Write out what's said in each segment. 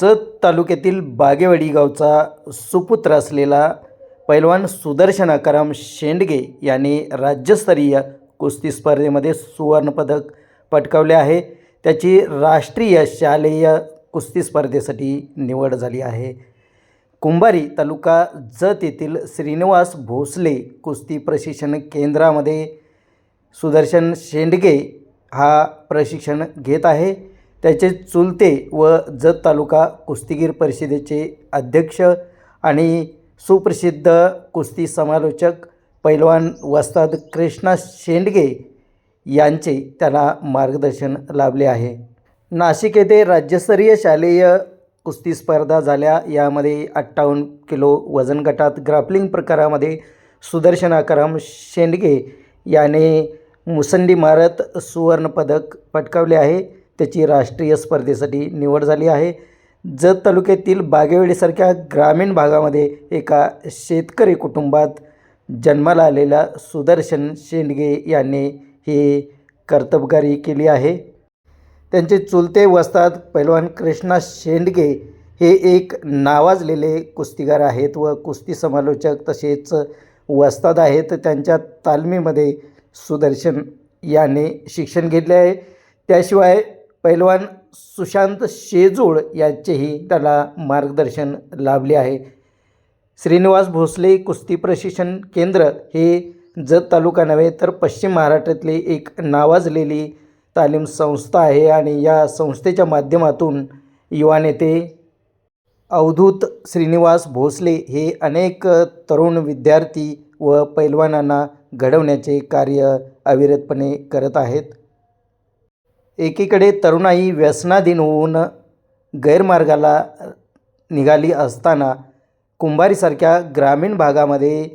जत तालुक्यातील बागेवाडी गावचा सुपुत्र असलेला पैलवान सुदर्शन आकाराम शेंडगे याने राज्यस्तरीय कुस्ती स्पर्धेमध्ये सुवर्णपदक पटकावले आहे. त्याची राष्ट्रीय शालेय कुस्ती स्पर्धेसाठी निवड झाली आहे. कुंभारी तालुका जत येथील श्रीनिवास भोसले कुस्ती प्रशिक्षण केंद्रामध्ये सुदर्शन शेंडगे हा प्रशिक्षण घेत आहे. त्याचे चुलते व जत तालुका कुस्तीगीर परिषदेचे अध्यक्ष आणि सुप्रसिद्ध कुस्ती समालोचक पैलवान वस्ताद कृष्णा शेंडगे यांचे त्याला मार्गदर्शन लाभले आहे. नाशिक येथे राज्यस्तरीय शालेय कुस्ती स्पर्धा झाल्या. यामध्ये अठ्ठावन्न किलो वजन गटात ग्रापलिंग प्रकारामध्ये सुदर्शन आकाराम शेंडगे याने मुसंडी मारत सुवर्णपदक पटकावले आहे. त्याची राष्ट्रीय स्पर्धेसाठी निवड झाली आहे. जत तालुक्यातील बागेवाडीसारख्या ग्रामीण भागामध्ये एका शेतकरी कुटुंबात जन्माला आलेल्या सुदर्शन शेंडगे यांनी ही कर्तबगारी केली आहे. त्यांचे चुलते वस्ताद पैलवान कृष्णा शेंडगे हे एक नावाजलेले कुस्तीगार आहेत व कुस्ती समालोचक तसेच वस्ताद आहेत. त्यांच्या तालमीमध्ये सुदर्शन याने शिक्षण घेतले आहे. त्याशिवाय पैलवान सुशांत शेजूळ यांचेही त्याला मार्गदर्शन लाभले आहे. श्रीनिवास भोसले कुस्ती प्रशिक्षण केंद्र हे जत तालुका नव्हे तर पश्चिम महाराष्ट्रातली एक नावाजलेली तालीम संस्था आहे आणि या संस्थेच्या माध्यमातून युवा नेते अवधूत श्रीनिवास भोसले हे अनेक तरुण विद्यार्थी व पैलवानांना घडवण्याचे कार्य अविरतपणे करत आहेत. एकीकडे तरुणाई व्यसनाधीन होऊन गैरमार्गाला निघाली असताना कुंभारीसारख्या ग्रामीण भागामध्ये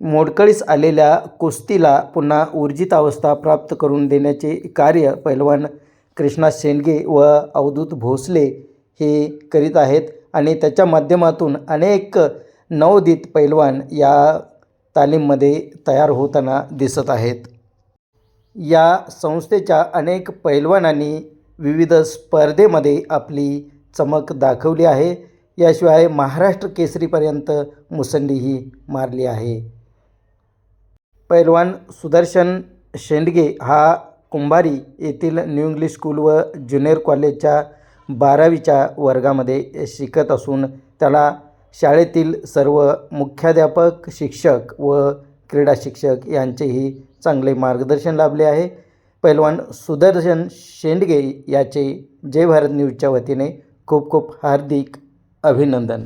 मोडकळीस आलेल्या कुस्तीला पुन्हा ऊर्जित अवस्था प्राप्त करून देण्याचे कार्य पैलवान कृष्णा शेंडगे व अवधूत भोसले हे करीत आहेत आणि त्याच्या माध्यमातून अनेक नवोदित पैलवान या तालीममध्ये तयार होताना दिसत आहेत. या संस्थेच्या अनेक पैलवानांनी विविध स्पर्धेमध्ये आपली चमक दाखवली आहे. याशिवाय महाराष्ट्र केसरीपर्यंत मुसंडीही मारली आहे. पैलवान सुदर्शन शेंडगे हा कुंभारी येथील न्यू इंग्लिश स्कूल व ज्युनियर कॉलेजच्या बारावीच्या वर्गामध्ये शिकत असून त्याला शाळेतील सर्व मुख्याध्यापक शिक्षक व क्रीडा शिक्षक यांचेही चांगले मार्गदर्शन लाभले आहे. पैलवान सुदर्शन शेंडगे याचे जय भारत न्यूजच्या वतीने खूप खूप हार्दिक अभिनंदन.